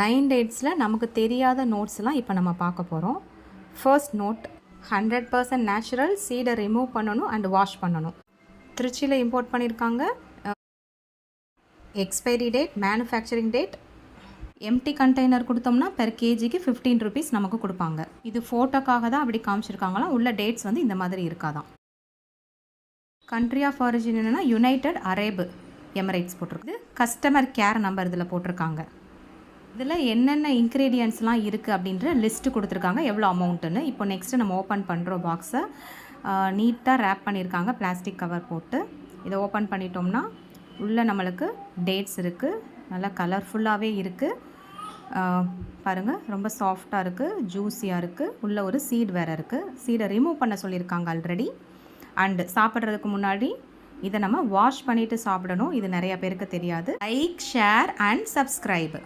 Line டேட்ஸில் நமக்கு தெரியாத நோட்ஸ்லாம் இப்போ நம்ம பார்க்க போகிறோம் first note hundred percent natural சீடை ரிமூவ் பண்ணணும் அண்ட் வாஷ் பண்ணணும். திருச்சியில் இம்போர்ட் பண்ணியிருக்காங்க expiry date manufacturing date empty container கொடுத்தோம்னா பெர் கேஜிக்கு ஃபிஃப்டீன் ருபீஸ் நமக்கு கொடுப்பாங்க. இது ஃபோட்டோக்காக தான் அப்படி காமிச்சிருக்காங்களாம். உள்ள டேட்ஸ் வந்து இந்த மாதிரி இருக்காதான் கண்ட்ரி ஆஃப் ஆரிஜின் என்னென்னா யுனைடெட் அரேபு எமரேட்ஸ் போட்டிருக்குது கஸ்டமர் கேர் நம்பர் இதில் போட்டிருக்காங்க. இதில் என்னென்ன இன்க்ரீடியன்ஸ்லாம் இருக்குது அப்படின்ற லிஸ்ட்டு கொடுத்துருக்காங்க. எவ்வளோ அமௌண்ட்டுன்னு இப்போ நெக்ஸ்ட்டு நம்ம ஓப்பன் பண்ணுறோம் பாக்ஸை நீட்டாக ரேப் பண்ணியிருக்காங்க. பிளாஸ்டிக் கவர் போட்டு. இதை ஓப்பன் பண்ணிட்டோம்னா உள்ளே நம்மளுக்கு டேட்ஸ் இருக்குது நல்லா கலர்ஃபுல்லாகவே இருக்குது பாருங்கள் ரொம்ப சாஃப்டாக இருக்குது ஜூஸியாக இருக்குது உள்ளே ஒரு சீட் வேறு இருக்குது சீடை ரிமூவ் பண்ண சொல்லியிருக்காங்க ஆல்ரெடி அண்டு சாப்பிட்றதுக்கு முன்னாடி இதை நம்ம வாஷ் பண்ணிவிட்டு சாப்பிடணும். இது நிறையா பேருக்கு தெரியாது. Like share and subscribe